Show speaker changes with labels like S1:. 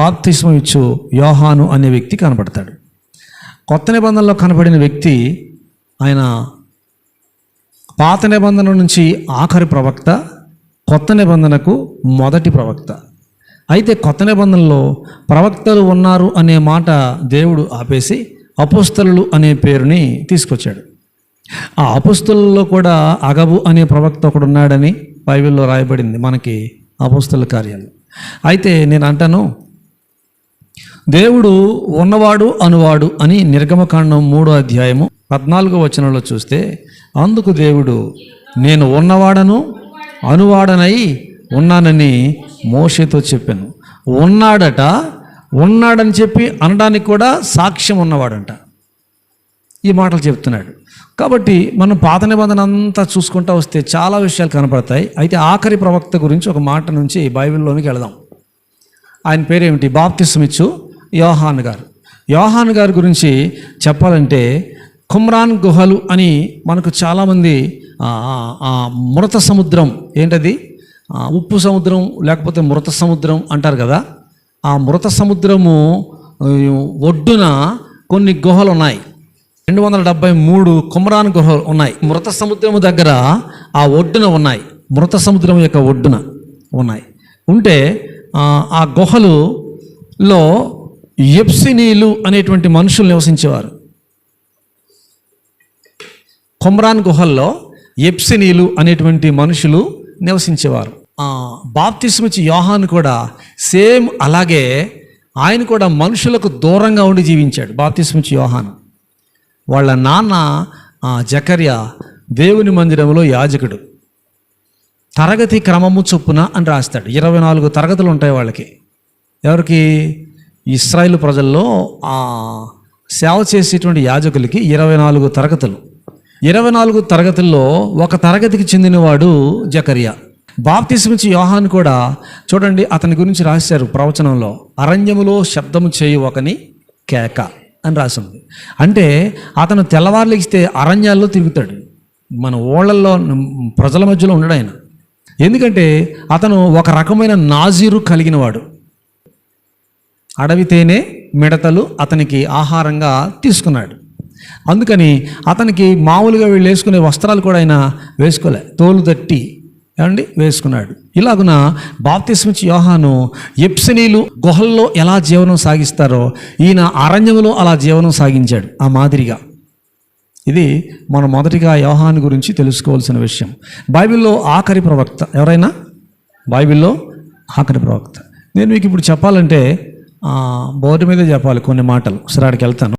S1: బాప్తిస్మం ఇచ్చు యోహాను అనే వ్యక్తి కనపడతాడు కొత్త నిబంధనలో కనపడిన వ్యక్తి ఆయన పాత నిబంధన నుంచి ఆఖరి ప్రవక్త కొత్త నిబంధనకు మొదటి ప్రవక్త. అయితే కొత్త నిబంధనలో ప్రవక్తలు ఉన్నారు అనే మాట దేవుడు ఆపేసి అపుస్తలు అనే పేరుని తీసుకొచ్చాడు. ఆ అపుస్తలలో కూడా అగబు అనే ప్రవక్త ఒకడు ఉన్నాడని బైబిల్లో రాయబడింది మనకి అపుస్తల కార్యాలు. అయితే నేను అంటాను దేవుడు ఉన్నవాడు అనువాడు అని నిర్గమకాండం మూడో అధ్యాయము పద్నాలుగో వచనంలో చూస్తే అందుకు దేవుడు నేను ఉన్నవాడను అనువాడనై ఉన్నానని మోషేతో చెప్పాను. ఉన్నాడట ఉన్నాడని చెప్పి అనడానికి కూడా సాక్ష్యం ఉన్నవాడంట. ఈ మాటలు చెప్తున్నాడు. కాబట్టి మనం పాత నిబంధన అంతా చూసుకుంటా వస్తే చాలా విషయాలు కనపడతాయి. అయితే ఆఖరి ప్రవక్త గురించి ఒక మాట నుంచి బైబిల్లోనికి వెళదాం. ఆయన పేరేమిటి? బాప్తిస్మిచ్చు యోహాన్ గారు. యోహాన్ గారి గురించి చెప్పాలంటే కుమ్రాన్ గుహలు అని మనకు చాలామంది మృత సముద్రం ఏంటది? ఉప్పు సముద్రం లేకపోతే మృత సముద్రం అంటారు కదా? ఆ మృత సముద్రము ఒడ్డున కొన్ని గుహలు ఉన్నాయి. రెండు వందల డెబ్బై మూడు కుమరాన్ గుహలు ఉన్నాయి. మృత సముద్రము దగ్గర ఆ ఒడ్డున ఉన్నాయి. మృత సముద్రం యొక్క ఒడ్డున ఉన్నాయి. ఉంటే ఆ, ఆ గుహలులో ఎప్సినీలు అనేటువంటి మనుషులు నివసించేవారు. కుమ్రాన్ గుహల్లో ఎప్సినీలు అనేటువంటి మనుషులు నివసించేవారు. బాప్తిస్మిచ్చి యోహాన్ కూడా సేమ్ అలాగే ఆయన కూడా మనుషులకు దూరంగా ఉండి జీవించాడు బాప్తిస్మిచ్చి యోహాన్. వాళ్ళ నాన్న ఆ, జకర్య దేవుని మందిరంలో యాజకుడు. తరగతి క్రమము చొప్పున అని రాస్తాడు. ఇరవై నాలుగు తరగతులు ఉంటాయి వాళ్ళకి. ఎవరికి? ఇస్రాయిల్ ప్రజల్లో ఆ సేవ చేసేటువంటి యాజకులకి ఇరవై నాలుగు తరగతులు. ఇరవై నాలుగు తరగతుల్లో ఒక తరగతికి చెందినవాడు జకరియా. బాప్తిస్మిచ్చి యోహాన్ కూడా చూడండి అతని గురించి రాశారు ప్రవచనంలో. అరణ్యములో శబ్దము చేయు ఒకని కేక అని రాసింది. అంటే అతను తెల్లవారులేస్తే అరణ్యాల్లో తిరుగుతాడు. మన ఓళ్ళల్లో ప్రజల మధ్యలో ఉండడు ఆయన. ఎందుకంటే అతను ఒక రకమైన నాజీరు కలిగినవాడు. అడవి తేనే మిడతలు అతనికి ఆహారంగా తీసుకున్నాడు. అందుకని అతనికి మామూలుగా వీళ్ళు వేసుకునే వస్త్రాలు కూడా ఆయన వేసుకోలే. తోలు తట్టి ఏమండి? వేసుకున్నాడు. ఇలాగున బాప్తిస్మిచ్చి యోహాను ఎప్సనీలు గుహల్లో ఎలా జీవనం సాగిస్తారో ఈయన అరణ్యములో అలా జీవనం సాగించాడు ఆ మాదిరిగా. ఇది మనం మొదటిగా యోహాను గురించి తెలుసుకోవాల్సిన విషయం. బైబిల్లో ఆఖరి ప్రవక్త ఎవరైనా? బైబిల్లో ఆఖరి ప్రవక్త. నేను మీకు ఇప్పుడు చెప్పాలంటే బోర్డు మీద చెప్పాలి కొన్ని మాటలు. సరే వెళ్తాను.